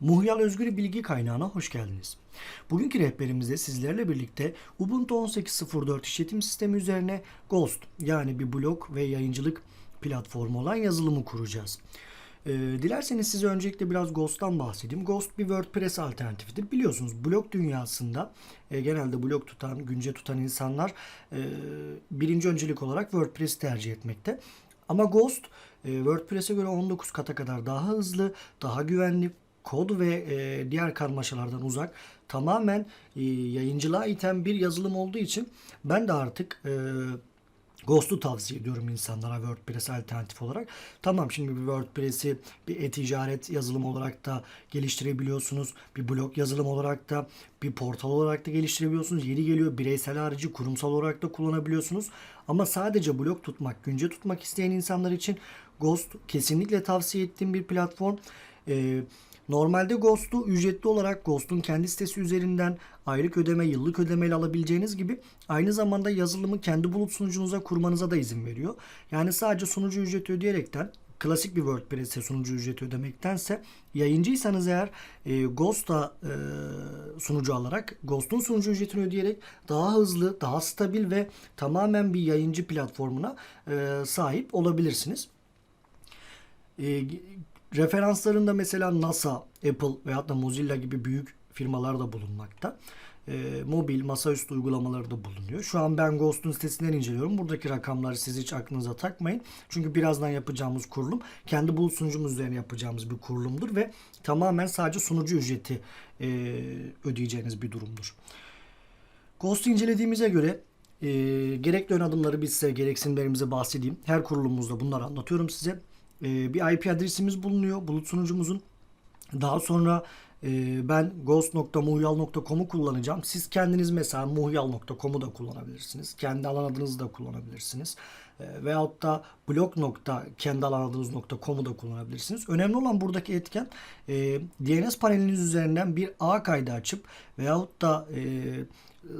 Muhyal Özgür Bilgi Kaynağı'na hoş geldiniz. Bugünkü rehberimizde sizlerle birlikte Ubuntu 18.04 işletim sistemi üzerine Ghost yani bir blog ve yayıncılık platformu olan yazılımı kuracağız. Ee, dilerseniz size öncelikle biraz Ghost'tan bahsedeyim. Ghost bir WordPress alternatifidir. Biliyorsunuz blog dünyasında e, genelde blog tutan, günce tutan insanlar e, birinci öncelik olarak WordPress tercih etmekte. Ama Ghost e, WordPress'e göre 19 kata kadar daha hızlı, daha güvenli, kod ve e, diğer karmaşalardan uzak tamamen e, yayıncılığa iten bir yazılım olduğu için ben de artık e, Ghost'u tavsiye ediyorum insanlara WordPress alternatif olarak. Tamam şimdi bir WordPress'i bir e-ticaret yazılım olarak da geliştirebiliyorsunuz. Bir blog yazılım olarak da bir portal olarak da geliştirebiliyorsunuz. Yeri geliyor bireysel harici kurumsal olarak da kullanabiliyorsunuz. Ama sadece blog tutmak, günce tutmak isteyen insanlar için Ghost kesinlikle tavsiye ettiğim bir platform. Ee, Normalde Ghost'u ücretli olarak Ghost'un kendi sitesi üzerinden aylık ödeme, yıllık ödemeyle alabileceğiniz gibi aynı zamanda yazılımı kendi bulut sunucunuza kurmanıza da izin veriyor. Yani sadece sunucu ücreti ödeyerekten klasik bir WordPress'e sunucu ücreti ödemektense yayıncıysanız eğer e, Ghost'a e, sunucu alarak Ghost'un sunucu ücretini ödeyerek daha hızlı, daha stabil ve tamamen bir yayıncı platformuna e, sahip olabilirsiniz. E, referanslarında mesela NASA, Apple veyahut da Mozilla gibi büyük firmalar da bulunmakta. E, mobil, masaüstü uygulamaları da bulunuyor. Şu an ben Ghost'un sitesinden inceliyorum. Buradaki rakamları siz hiç aklınıza takmayın. Çünkü birazdan yapacağımız kurulum kendi bulut sunucumuz üzerine yapacağımız bir kurulumdur ve tamamen sadece sunucu ücreti e, ödeyeceğiniz bir durumdur. Ghost'u incelediğimize göre e, gerekli ön adımları biz size gereksinimlerimize bahsedeyim. Her kurulumumuzda bunları anlatıyorum size. E, bir IP adresimiz bulunuyor bulut sunucumuzun. Daha sonra e, ben ghost.muhyal.com'u kullanacağım. Siz kendiniz mesela muhyal.com'u da kullanabilirsiniz. Kendi alan adınızı da kullanabilirsiniz. E, veyahut da blog.kendialanadınız.com'u da kullanabilirsiniz. Önemli olan buradaki etken e, DNS paneliniz üzerinden bir ağ kaydı açıp veyahut da e,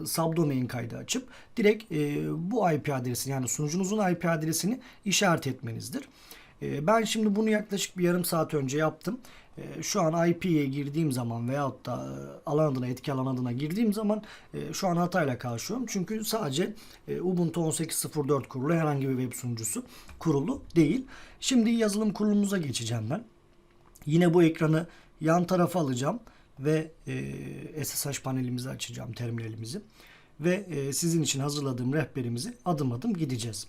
subdomain kaydı açıp direkt e, bu IP adresini yani sunucunuzun IP adresini işaret etmenizdir. E, ben şimdi bunu yaklaşık bir yarım saat önce yaptım. E, şu an IP'ye girdiğim zaman veyahut da e, alan adına etki alan adına girdiğim zaman e, şu an hatayla karşılıyorum. Çünkü sadece e, Ubuntu 18.04 kurulu herhangi bir web sunucusu kurulu değil. Şimdi yazılım kurulumuza geçeceğim ben. Yine bu ekranı yan tarafa alacağım ve SSH panelimizi açacağım terminalimizi ve sizin için hazırladığım rehberimizi adım adım gideceğiz.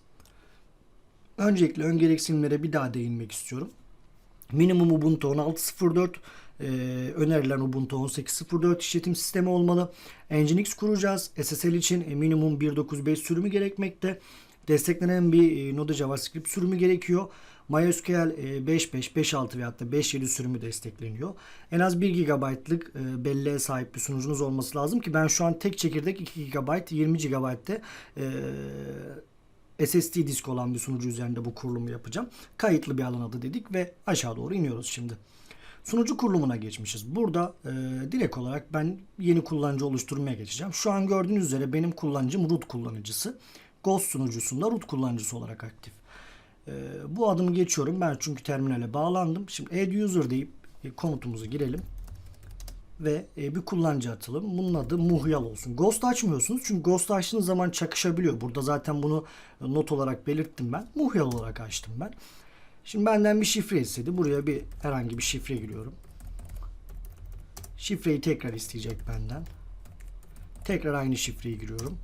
Öncelikle ön gereksinimlere bir daha değinmek istiyorum. Minimum Ubuntu 16.04 e, önerilen Ubuntu 18.04 işletim sistemi olmalı. Nginx kuracağız. SSL için e, minimum 1.9.5 sürümü gerekmekte. Desteklenen bir e, Node JavaScript sürümü gerekiyor. MySQL e, 5.5, 5.6 veyahut da 5.7 sürümü destekleniyor. En az 1 GB'lık e, belleğe sahip bir sunucunuz olması lazım ki ben şu an tek çekirdek 2 GB, 20 GB'de SSD disk olan bir sunucu üzerinde bu kurulumu yapacağım. Kayıtlı bir alan adı dedik ve aşağı doğru iniyoruz şimdi. Sunucu kurulumuna geçmişiz. Burada e, direkt olarak ben yeni kullanıcı oluşturmaya geçeceğim. Şu an gördüğünüz üzere benim kullanıcım root kullanıcısı. Ghost sunucusunda root kullanıcısı olarak aktif. E, bu adımı geçiyorum ben çünkü terminale bağlandım. Şimdi add user deyip e, komutumuzu girelim ve e, bir kullanıcı atalım. Bunun adı Muhyal olsun. Ghost açmıyorsunuz çünkü Ghost açtığınız zaman çakışabiliyor. Burada zaten bunu not olarak belirttim ben. Muhyal olarak açtım ben. Şimdi benden bir şifre istedi. Buraya bir herhangi bir şifre giriyorum. Şifreyi tekrar isteyecek benden. Tekrar aynı şifreyi giriyorum.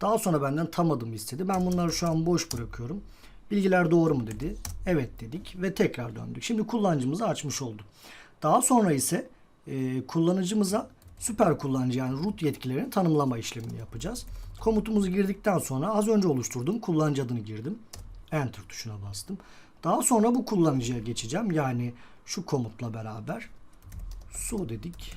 Daha sonra benden tam adım istedi. Ben bunları şu an boş bırakıyorum. Bilgiler doğru mu dedi. Evet dedik ve tekrar döndük. Şimdi kullanıcımızı açmış olduk. Daha sonra ise e, kullanıcımıza süper kullanıcı yani root yetkilerini tanımlama işlemini yapacağız. Komutumuzu girdikten sonra az önce oluşturduğum kullanıcı adını girdim. Enter tuşuna bastım. Daha sonra bu kullanıcıya geçeceğim. Yani şu komutla beraber su dedik.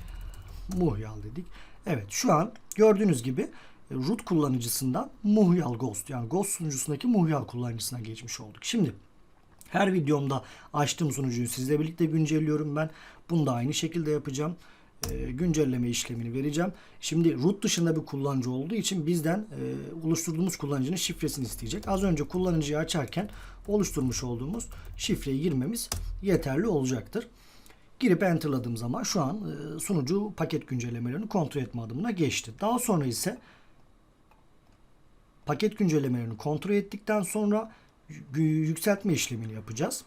Muhyal dedik. Evet şu an gördüğünüz gibi root kullanıcısından Muhyal Ghost yani Ghost sunucusundaki Muhyal kullanıcısına geçmiş olduk. Şimdi her videomda açtığım sunucuyu sizle birlikte güncelliyorum ben. Bunu da aynı şekilde yapacağım. E, güncelleme işlemini vereceğim. Şimdi root dışında bir kullanıcı olduğu için bizden e, oluşturduğumuz kullanıcının şifresini isteyecek. Az önce kullanıcıyı açarken oluşturmuş olduğumuz şifreyi girmemiz yeterli olacaktır. Girip enterladığım zaman şu an e, sunucu paket güncellemelerini kontrol etme adımına geçti. Daha sonra ise paket güncellemelerini kontrol ettikten sonra yükseltme işlemini yapacağız.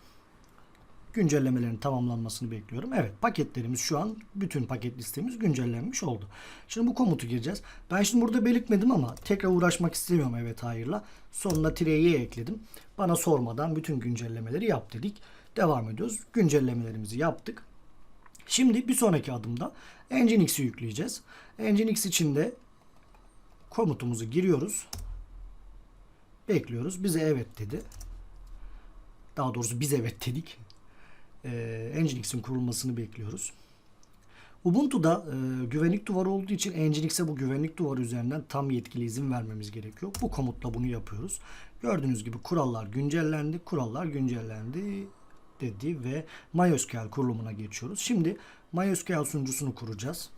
Güncellemelerin tamamlanmasını bekliyorum. Evet paketlerimiz şu an bütün paket listemiz güncellenmiş oldu. Şimdi bu komutu gireceğiz. Ben şimdi burada belirtmedim ama tekrar uğraşmak istemiyorum evet hayırla. Sonuna tireyi ekledim. Bana sormadan bütün güncellemeleri yap dedik. Devam ediyoruz. Güncellemelerimizi yaptık. Şimdi bir sonraki adımda Nginx'i yükleyeceğiz. Nginx için de komutumuzu giriyoruz. Bekliyoruz. Bize evet dedi. Daha doğrusu biz evet dedik. Ee, Nginx'in kurulmasını bekliyoruz. Ubuntu'da e, güvenlik duvarı olduğu için Nginx'e bu güvenlik duvarı üzerinden tam yetkili izin vermemiz gerekiyor. Bu komutla bunu yapıyoruz. Gördüğünüz gibi kurallar güncellendi. Kurallar güncellendi dedi ve MySQL kurulumuna geçiyoruz. Şimdi MySQL sunucusunu kuracağız.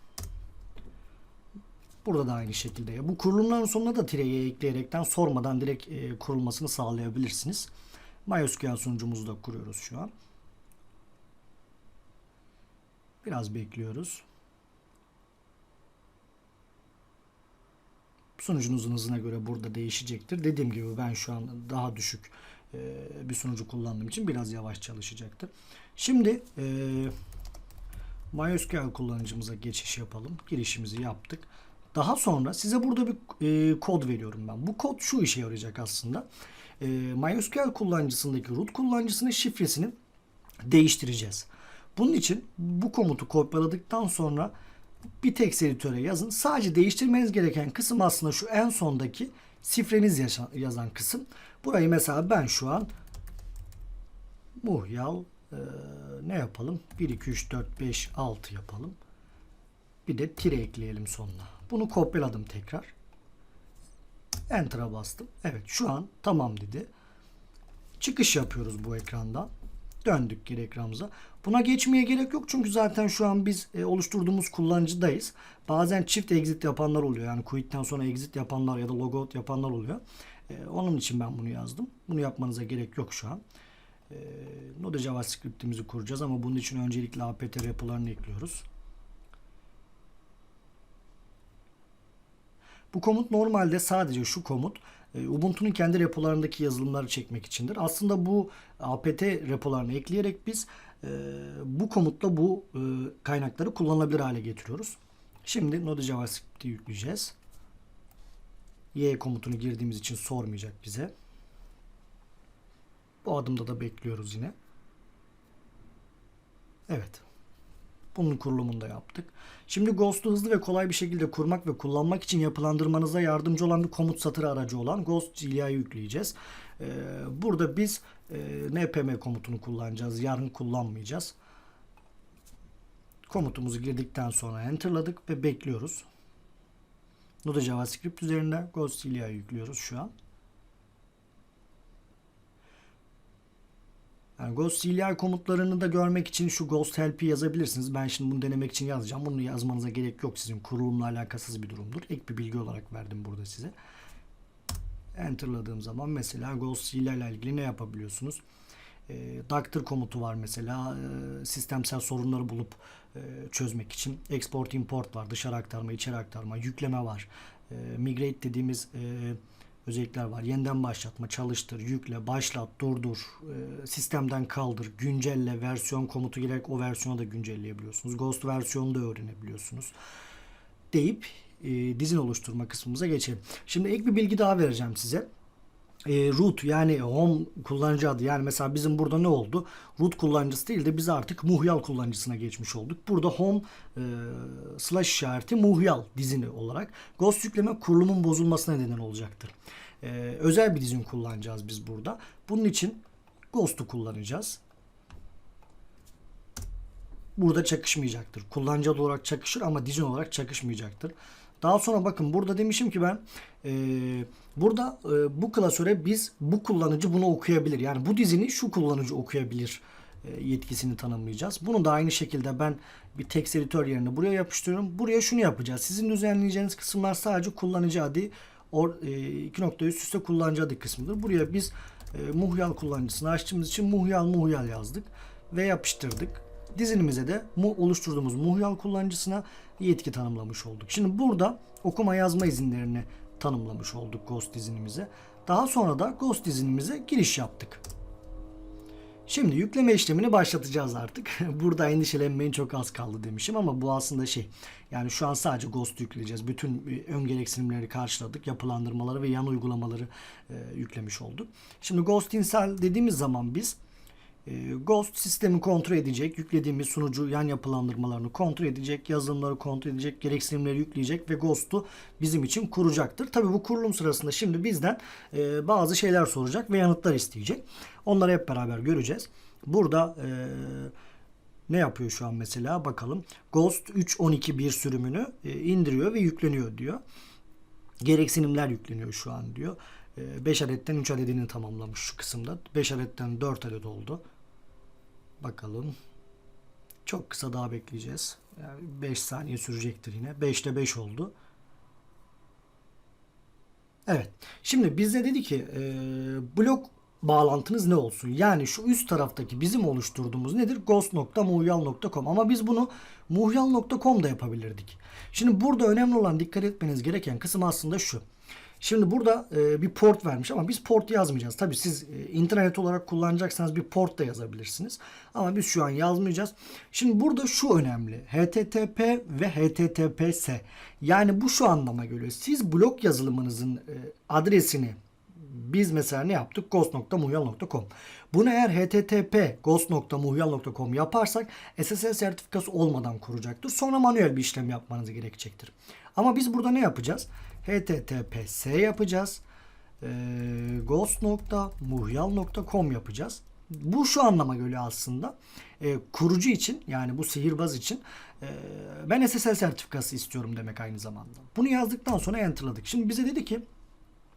Burada da aynı şekilde. Bu kurulumların sonuna da tireyi ekleyerekten sormadan direkt e, kurulmasını sağlayabilirsiniz. MySQL sunucumuzu da kuruyoruz şu an. Biraz bekliyoruz. Sunucunuzun hızına göre burada değişecektir. Dediğim gibi ben şu an daha düşük e, bir sunucu kullandığım için biraz yavaş çalışacaktır. Şimdi e, MySQL kullanıcımıza geçiş yapalım. Girişimizi yaptık. Daha sonra size burada bir e, kod veriyorum ben. Bu kod şu işe yarayacak aslında. E, MySQL kullanıcısındaki root kullanıcısının şifresini değiştireceğiz. Bunun için bu komutu kopyaladıktan sonra bir text editöre yazın. Sadece değiştirmeniz gereken kısım aslında şu en sondaki şifreniz yazan kısım. Burayı mesela ben şu an muhyal e, ne yapalım? 1, 2, 3, 4, 5, 6 yapalım. Bir de tire ekleyelim sonuna. Bunu kopyaladım tekrar. Enter'a bastım. Evet şu an tamam dedi. Çıkış yapıyoruz bu ekrandan. Döndük geri ekranımıza. Buna geçmeye gerek yok çünkü zaten şu an biz e, oluşturduğumuz kullanıcıdayız. Bazen çift exit yapanlar oluyor. Yani quit'ten sonra exit yapanlar ya da logout yapanlar oluyor. E, onun için ben bunu yazdım. Bunu yapmanıza gerek yok şu an. E, Node JavaScript'imizi kuracağız ama bunun için öncelikle apt repolarını ekliyoruz. Bu komut normalde sadece şu komut e, Ubuntu'nun kendi repolarındaki yazılımları çekmek içindir. Aslında bu apt repolarını ekleyerek biz e, bu komutla bu e, kaynakları kullanılabilir hale getiriyoruz. Şimdi Node JavaScript'i yükleyeceğiz. Y komutunu girdiğimiz için sormayacak bize. Bu adımda da bekliyoruz yine. Evet. Bunun kurulumunu da yaptık. Şimdi Ghost'u hızlı ve kolay bir şekilde kurmak ve kullanmak için yapılandırmanıza yardımcı olan bir komut satırı aracı olan Ghost GLI'yi yükleyeceğiz. Ee, burada biz e, npm komutunu kullanacağız. Yarın kullanmayacağız. Komutumuzu girdikten sonra enterladık ve bekliyoruz. Node JavaScript üzerinden Ghost GLI'yi yüklüyoruz şu an. Yani Ghost CLI komutlarını da görmek için şu Ghost Help'i yazabilirsiniz. Ben şimdi bunu denemek için yazacağım. Bunu yazmanıza gerek yok sizin kurulumla alakasız bir durumdur. Ek bir bilgi olarak verdim burada size. Enter'ladığım zaman mesela Ghost CLI ile ilgili ne yapabiliyorsunuz? E, Doctor komutu var mesela e, sistemsel sorunları bulup e, çözmek için. Export import var dışarı aktarma içeri aktarma yükleme var. E, migrate dediğimiz e, özellikler var. Yeniden başlatma, çalıştır, yükle, başlat, durdur, e, sistemden kaldır, güncelle, versiyon komutu girerek o versiyonu da güncelleyebiliyorsunuz. Ghost versiyonu da öğrenebiliyorsunuz. Deyip e, dizin oluşturma kısmımıza geçelim. Şimdi ek bir bilgi daha vereceğim size. E, root yani home kullanıcı adı yani mesela bizim burada ne oldu? Root kullanıcısı değil de biz artık muhyal kullanıcısına geçmiş olduk. Burada home e, slash işareti muhyal dizini olarak Ghost yükleme kurulumun bozulmasına neden olacaktır. E, özel bir dizin kullanacağız biz burada. Bunun için Ghost'u kullanacağız. Burada çakışmayacaktır. Kullanıcı olarak çakışır ama dizin olarak çakışmayacaktır. Daha sonra bakın burada demişim ki ben e, burada e, bu klasöre biz bu kullanıcı bunu okuyabilir. Yani bu dizini şu kullanıcı okuyabilir e, yetkisini tanımlayacağız. Bunu da aynı şekilde ben bir text editör yerine buraya yapıştırıyorum. Buraya şunu yapacağız. Sizin düzenleyeceğiniz kısımlar sadece kullanıcı adı or, e, iki nokta üst üste kullanıcı adı kısmıdır. Buraya biz e, muhyal kullanıcısını açtığımız için muhyal muhyal yazdık ve yapıştırdık. Dizinimize de mu oluşturduğumuz muhyal kullanıcısına yetki tanımlamış olduk. Şimdi burada okuma yazma izinlerini tanımlamış olduk Ghost dizinimize. Daha sonra da Ghost dizinimize giriş yaptık. Şimdi yükleme işlemini başlatacağız artık. Burada endişelenmeyin çok az kaldı demişim ama bu aslında şey. Yani şu an sadece Ghost yükleyeceğiz. Bütün e, ön gereksinimleri karşıladık. Yapılandırmaları ve yan uygulamaları e, yüklemiş olduk. Şimdi Ghost install dediğimiz zaman biz Ghost sistemi kontrol edecek, yüklediğimiz sunucu yan yapılandırmalarını kontrol edecek, yazılımları kontrol edecek, gereksinimleri yükleyecek ve Ghost'u bizim için kuracaktır. Tabii bu kurulum sırasında şimdi bizden e, bazı şeyler soracak ve yanıtlar isteyecek. Onları hep beraber göreceğiz. Burada e, ne yapıyor şu an mesela bakalım. Ghost 3.12.1 sürümünü e, indiriyor ve yükleniyor diyor. Gereksinimler yükleniyor şu an diyor. 5 adetten 3 adedini tamamlamış şu kısımda. 5 adetten 4 adet oldu. Bakalım. Çok kısa daha bekleyeceğiz. Yani 5 saniye sürecektir yine. 5'te 5 oldu. Evet. Şimdi bizde dedi ki e, blok bağlantınız ne olsun? Yani şu üst taraftaki bizim oluşturduğumuz nedir? ghost.muhyal.com ama biz bunu muhyal.com yapabilirdik. Şimdi burada önemli olan dikkat etmeniz gereken kısım aslında şu. Şimdi burada e, bir port vermiş ama biz port yazmayacağız. Tabii siz e, internet olarak kullanacaksanız bir port da yazabilirsiniz. Ama biz şu an yazmayacağız. Şimdi burada şu önemli. HTTP ve HTTPS. Yani bu şu anlama geliyor. Siz blok yazılımınızın e, adresini biz mesela ne yaptık? ghost.muhyal.com. Bunu eğer http ghost.muhyal.com yaparsak SSL sertifikası olmadan kuracaktır. Sonra manuel bir işlem yapmanız gerekecektir. Ama biz burada ne yapacağız? https yapacağız. E, ghost.muhyal.com yapacağız. Bu şu anlama geliyor aslında. E, kurucu için yani bu sihirbaz için e, ben SSL sertifikası istiyorum demek aynı zamanda. Bunu yazdıktan sonra enterladık. Şimdi bize dedi ki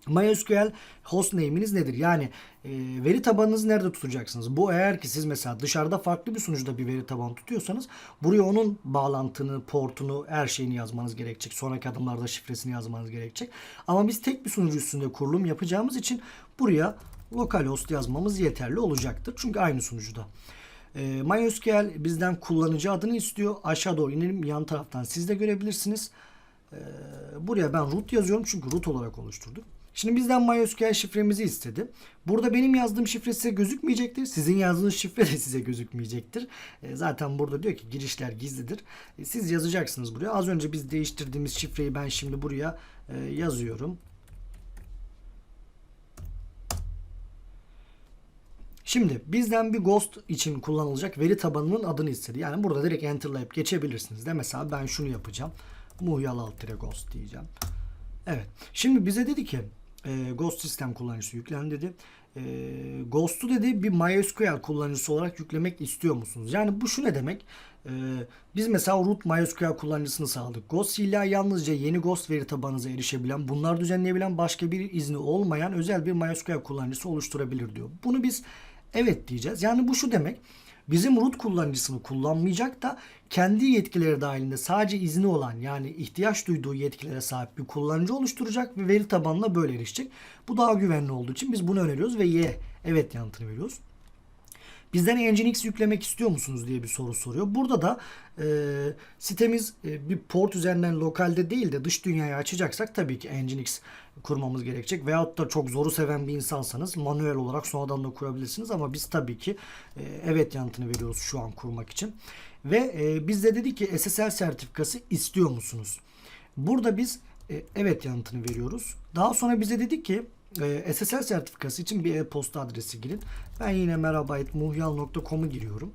MySQL hostname'iniz nedir? Yani e, veri tabanınızı nerede tutacaksınız? Bu eğer ki siz mesela dışarıda farklı bir sunucuda bir veri tabanı tutuyorsanız buraya onun bağlantını, portunu, her şeyini yazmanız gerekecek. Sonraki adımlarda şifresini yazmanız gerekecek. Ama biz tek bir sunucu üstünde kurulum yapacağımız için buraya localhost yazmamız yeterli olacaktır. Çünkü aynı sunucuda. E, MySQL bizden kullanıcı adını istiyor. Aşağı doğru inelim. Yan taraftan siz de görebilirsiniz. E, buraya ben root yazıyorum çünkü root olarak oluşturduk. Şimdi bizden MySQL şifremizi istedi. Burada benim yazdığım şifre size gözükmeyecektir. Sizin yazdığınız şifre de size gözükmeyecektir. E, zaten burada diyor ki girişler gizlidir. E, siz yazacaksınız buraya. Az önce biz değiştirdiğimiz şifreyi ben şimdi buraya e, yazıyorum. Şimdi bizden bir Ghost için kullanılacak veri tabanının adını istedi. Yani burada direkt enterlayıp geçebilirsiniz de. Mesela ben şunu yapacağım. Muhyal alt Ghost diyeceğim. Evet. Şimdi bize dedi ki e, Ghost sistem kullanıcısı yüklen dedi. E, Ghost'u dedi bir MySQL kullanıcısı olarak yüklemek istiyor musunuz? Yani bu şu ne demek? E, biz mesela root MySQL kullanıcısını sağladık. Ghost illa yalnızca yeni Ghost veri tabanınıza erişebilen, bunlar düzenleyebilen başka bir izni olmayan özel bir MySQL kullanıcısı oluşturabilir diyor. Bunu biz evet diyeceğiz. Yani bu şu demek bizim root kullanıcısını kullanmayacak da kendi yetkileri dahilinde sadece izni olan yani ihtiyaç duyduğu yetkilere sahip bir kullanıcı oluşturacak ve veri tabanına böyle erişecek. Bu daha güvenli olduğu için biz bunu öneriyoruz ve Y evet yanıtını veriyoruz. Bizden Nginx yüklemek istiyor musunuz diye bir soru soruyor. Burada da e, sitemiz e, bir port üzerinden lokalde değil de dış dünyaya açacaksak tabii ki Nginx kurmamız gerekecek. Veyahut da çok zoru seven bir insansanız manuel olarak sonradan da kurabilirsiniz. Ama biz tabii ki e, evet yanıtını veriyoruz şu an kurmak için. Ve e, biz de dedik ki SSL sertifikası istiyor musunuz? Burada biz e, evet yanıtını veriyoruz. Daha sonra bize dedik ki e, SSL sertifikası için bir e-posta adresi girin. Ben yine merabaytmuhyal.com'u giriyorum.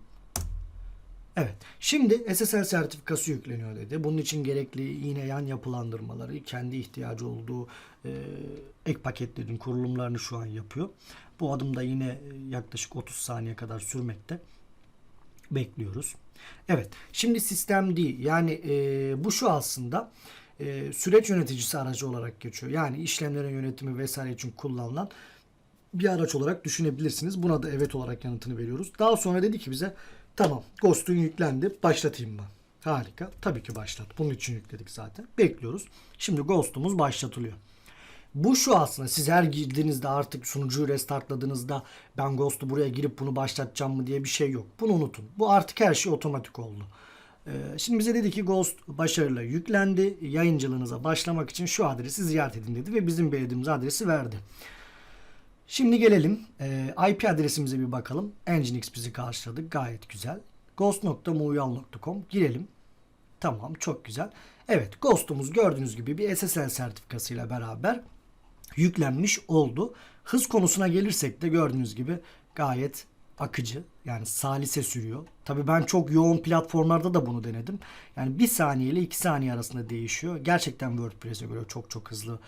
Evet. Şimdi SSL sertifikası yükleniyor dedi. Bunun için gerekli yine yan yapılandırmaları, kendi ihtiyacı olduğu e, ek paketlerin kurulumlarını şu an yapıyor. Bu adımda yine yaklaşık 30 saniye kadar sürmekte. Bekliyoruz. Evet. Şimdi sistem değil. Yani e, bu şu aslında e, süreç yöneticisi aracı olarak geçiyor. Yani işlemlerin yönetimi vesaire için kullanılan bir araç olarak düşünebilirsiniz. Buna da evet olarak yanıtını veriyoruz. Daha sonra dedi ki bize tamam Ghost'un yüklendi başlatayım mı? Harika. Tabii ki başlat. Bunun için yükledik zaten. Bekliyoruz. Şimdi Ghost'umuz başlatılıyor. Bu şu aslında siz her girdiğinizde artık sunucuyu restartladığınızda ben Ghost'u buraya girip bunu başlatacağım mı diye bir şey yok. Bunu unutun. Bu artık her şey otomatik oldu. Ee, Şimdi bize dedi ki Ghost başarıyla yüklendi. Yayıncılığınıza başlamak için şu adresi ziyaret edin dedi ve bizim belirlediğimiz adresi verdi. Şimdi gelelim e, IP adresimize bir bakalım. Nginx bizi karşıladı. Gayet güzel. ghost.muyal.com girelim. Tamam çok güzel. Evet Ghost'umuz gördüğünüz gibi bir SSL sertifikasıyla beraber yüklenmiş oldu. Hız konusuna gelirsek de gördüğünüz gibi gayet akıcı. Yani salise sürüyor. Tabii ben çok yoğun platformlarda da bunu denedim. Yani bir saniye ile iki saniye arasında değişiyor. Gerçekten WordPress'e göre çok çok hızlı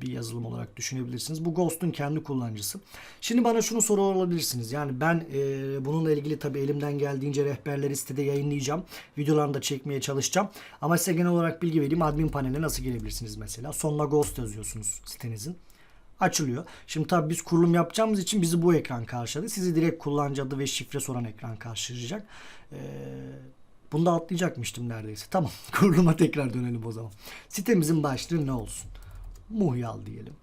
bir yazılım olarak düşünebilirsiniz. Bu Ghost'un kendi kullanıcısı. Şimdi bana şunu soru olabilirsiniz. Yani ben e, bununla ilgili tabii elimden geldiğince rehberleri sitede yayınlayacağım. Videolarını da çekmeye çalışacağım. Ama size genel olarak bilgi vereyim. Admin paneline nasıl girebilirsiniz mesela. Sonuna Ghost yazıyorsunuz sitenizin açılıyor. Şimdi tabii biz kurulum yapacağımız için bizi bu ekran karşıladı. Sizi direkt kullanıcı adı ve şifre soran ekran karşılayacak. Ee, bunu da atlayacakmıştım neredeyse. Tamam kuruluma tekrar dönelim o zaman. Sitemizin başlığı ne olsun? Muhyal diyelim.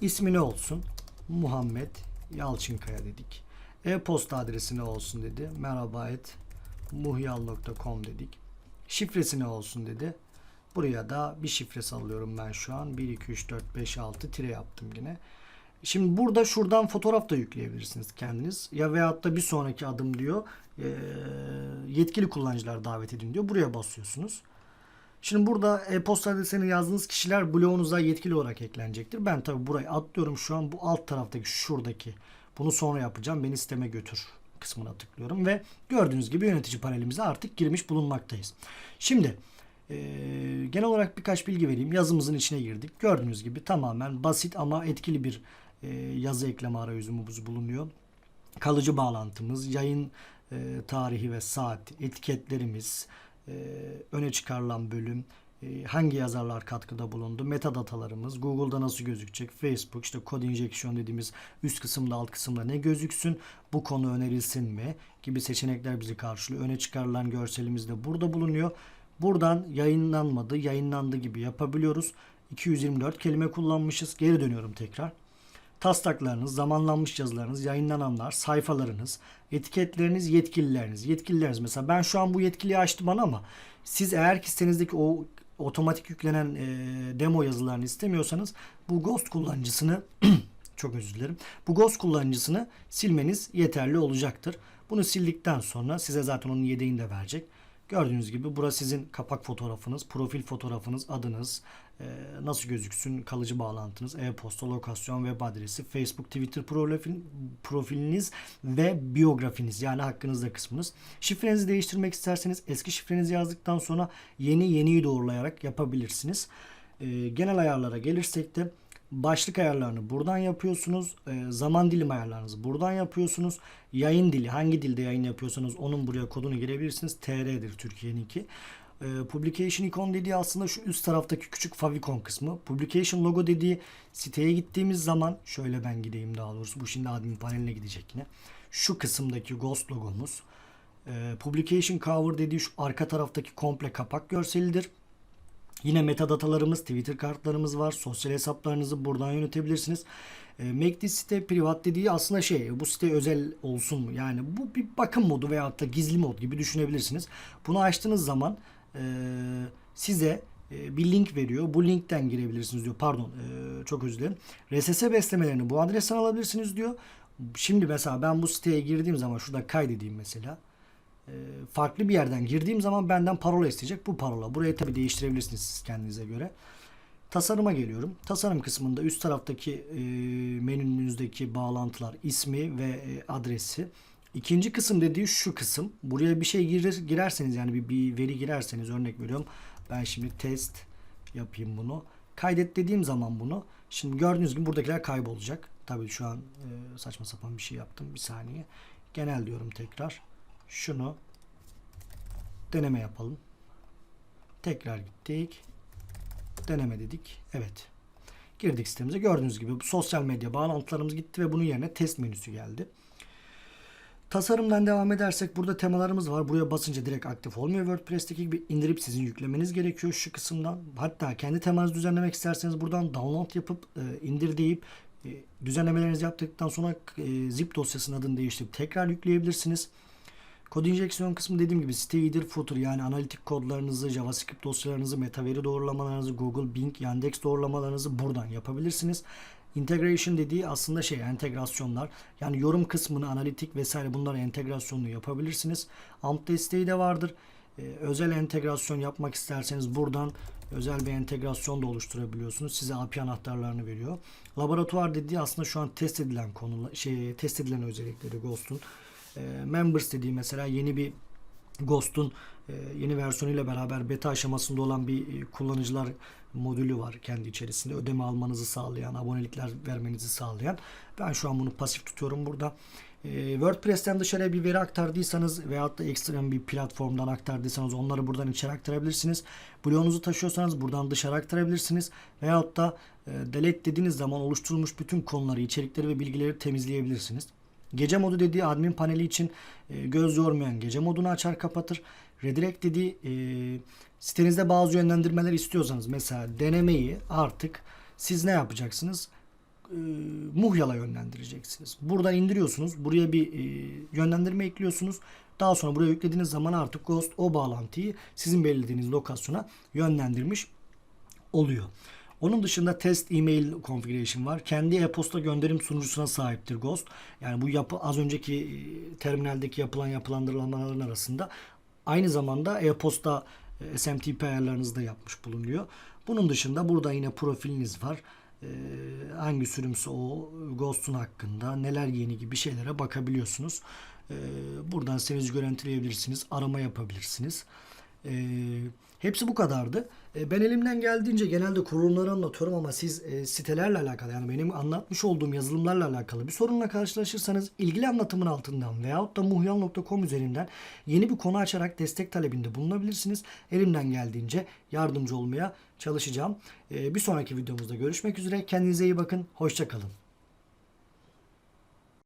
İsmi ne olsun? Muhammed Yalçınkaya dedik. E-posta adresi ne olsun dedi. Merhaba et muhyal.com dedik. Şifresi ne olsun dedi. Buraya da bir şifre sallıyorum ben şu an. 1, 2, 3, 4, 5, 6 tire yaptım yine. Şimdi burada şuradan fotoğraf da yükleyebilirsiniz kendiniz. Ya veyahut da bir sonraki adım diyor e, yetkili kullanıcılar davet edin diyor. Buraya basıyorsunuz. Şimdi burada e-posta adresini yazdığınız kişiler bloğunuza yetkili olarak eklenecektir. Ben tabi burayı atlıyorum şu an bu alt taraftaki şuradaki. Bunu sonra yapacağım. Beni sisteme götür kısmına tıklıyorum ve gördüğünüz gibi yönetici panelimize artık girmiş bulunmaktayız. Şimdi ee, genel olarak birkaç bilgi vereyim. Yazımızın içine girdik. Gördüğünüz gibi tamamen basit ama etkili bir e, yazı ekleme arayüzümüz bulunuyor. Kalıcı bağlantımız, yayın e, tarihi ve saat, etiketlerimiz, e, öne çıkarılan bölüm, e, hangi yazarlar katkıda bulundu, metadatalarımız, Google'da nasıl gözükecek, Facebook, işte code injection dediğimiz üst kısımda alt kısımda ne gözüksün, bu konu önerilsin mi gibi seçenekler bizi karşılıyor. Öne çıkarılan görselimiz de burada bulunuyor. Buradan yayınlanmadı, yayınlandı gibi yapabiliyoruz. 224 kelime kullanmışız. Geri dönüyorum tekrar. Taslaklarınız, zamanlanmış yazılarınız, yayınlananlar, sayfalarınız, etiketleriniz, yetkilileriniz. Yetkilileriniz mesela ben şu an bu yetkiliyi açtım bana ama siz eğer ki sitenizdeki o otomatik yüklenen e, demo yazılarını istemiyorsanız bu Ghost kullanıcısını çok özür dilerim. Bu Ghost kullanıcısını silmeniz yeterli olacaktır. Bunu sildikten sonra size zaten onun yedeğini de verecek. Gördüğünüz gibi burası sizin kapak fotoğrafınız, profil fotoğrafınız, adınız, nasıl gözüksün kalıcı bağlantınız, e-posta, lokasyon, web adresi, Facebook, Twitter profil, profiliniz ve biyografiniz yani hakkınızda kısmınız. Şifrenizi değiştirmek isterseniz eski şifrenizi yazdıktan sonra yeni yeniyi doğrulayarak yapabilirsiniz. E, genel ayarlara gelirsek de başlık ayarlarını buradan yapıyorsunuz. E, zaman dilim ayarlarınızı buradan yapıyorsunuz. Yayın dili hangi dilde yayın yapıyorsanız onun buraya kodunu girebilirsiniz. TR'dir Türkiye'ninki. E, publication icon dediği aslında şu üst taraftaki küçük favicon kısmı. Publication logo dediği siteye gittiğimiz zaman şöyle ben gideyim daha doğrusu bu şimdi admin paneline gidecek yine. Şu kısımdaki ghost logomuz. E, publication cover dediği şu arka taraftaki komple kapak görselidir. Yine metadatalarımız, Twitter kartlarımız var. Sosyal hesaplarınızı buradan yönetebilirsiniz. E, make this site privat dediği aslında şey bu site özel olsun mu? Yani bu bir bakım modu veyahut da gizli mod gibi düşünebilirsiniz. Bunu açtığınız zaman e, size bir link veriyor. Bu linkten girebilirsiniz diyor. Pardon e, çok özür dilerim. RSS beslemelerini bu adresten alabilirsiniz diyor. Şimdi mesela ben bu siteye girdiğim zaman şurada kaydedeyim mesela. E, farklı bir yerden girdiğim zaman benden parola isteyecek. Bu parola. Burayı tabi değiştirebilirsiniz siz kendinize göre. Tasarıma geliyorum. Tasarım kısmında üst taraftaki e, menünüzdeki bağlantılar, ismi ve e, adresi. İkinci kısım dediği şu kısım. Buraya bir şey girer, girerseniz yani bir, bir veri girerseniz örnek veriyorum. Ben şimdi test yapayım bunu. Kaydet dediğim zaman bunu. Şimdi gördüğünüz gibi buradakiler kaybolacak. Tabii şu an e, saçma sapan bir şey yaptım. Bir saniye. Genel diyorum tekrar. Şunu deneme yapalım. Tekrar gittik. Deneme dedik. Evet. Girdik sitemize. Gördüğünüz gibi sosyal medya bağlantılarımız gitti ve bunun yerine test menüsü geldi. Tasarımdan devam edersek burada temalarımız var. Buraya basınca direkt aktif olmuyor. WordPress'teki gibi indirip sizin yüklemeniz gerekiyor şu kısımdan. Hatta kendi temanızı düzenlemek isterseniz buradan download yapıp e, indir deyip e, düzenlemelerinizi yaptıktan sonra e, zip dosyasının adını değiştirip tekrar yükleyebilirsiniz. Kod injeksiyon kısmı dediğim gibi site header footer yani analitik kodlarınızı, JavaScript dosyalarınızı, metaveri doğrulamalarınızı, Google, Bing, Yandex doğrulamalarınızı buradan yapabilirsiniz. Integration dediği aslında şey entegrasyonlar. Yani yorum kısmını, analitik vesaire bunları entegrasyonunu yapabilirsiniz. AMP desteği de vardır. Ee, özel entegrasyon yapmak isterseniz buradan özel bir entegrasyon da oluşturabiliyorsunuz. Size API anahtarlarını veriyor. Laboratuvar dediği aslında şu an test edilen konu, şey test edilen özellikleri Ghost'un. Ee, members dediği mesela yeni bir Ghost'un e, yeni versiyonuyla beraber beta aşamasında olan bir e, kullanıcılar modülü var kendi içerisinde. Ödeme almanızı sağlayan, abonelikler vermenizi sağlayan. Ben şu an bunu pasif tutuyorum burada. E, WordPress'ten dışarıya bir veri aktardıysanız veyahut da ekstrem bir platformdan aktardıysanız onları buradan içeri aktarabilirsiniz. Bloğunuzu taşıyorsanız buradan dışarı aktarabilirsiniz. Veyahut da e, delete dediğiniz zaman oluşturulmuş bütün konuları, içerikleri ve bilgileri temizleyebilirsiniz. Gece modu dediği admin paneli için e, göz yormayan gece modunu açar kapatır. Redirect dediği e, sitenizde bazı yönlendirmeler istiyorsanız mesela denemeyi artık siz ne yapacaksınız? E, Muhyal'a yönlendireceksiniz. Buradan indiriyorsunuz. Buraya bir e, yönlendirme ekliyorsunuz. Daha sonra buraya yüklediğiniz zaman artık Ghost o bağlantıyı sizin belirlediğiniz lokasyona yönlendirmiş oluyor. Onun dışında test email configuration var. Kendi e-posta gönderim sunucusuna sahiptir Ghost. Yani bu yapı az önceki e, terminaldeki yapılan yapılandırmaların arasında aynı zamanda e-posta e, SMTP ayarlarınızı da yapmış bulunuyor. Bunun dışında burada yine profiliniz var. E, hangi sürümse o Ghost'un hakkında neler yeni gibi şeylere bakabiliyorsunuz. E, buradan seniz görüntüleyebilirsiniz. Arama yapabilirsiniz. E, hepsi bu kadardı. E, ben elimden geldiğince genelde kurulumları anlatıyorum ama siz e, sitelerle alakalı yani benim anlatmış olduğum yazılımlarla alakalı bir sorunla karşılaşırsanız ilgili anlatımın altından veyahut da muhyan.com üzerinden yeni bir konu açarak destek talebinde bulunabilirsiniz. Elimden geldiğince yardımcı olmaya çalışacağım. E, bir sonraki videomuzda görüşmek üzere. Kendinize iyi bakın. Hoşçakalın.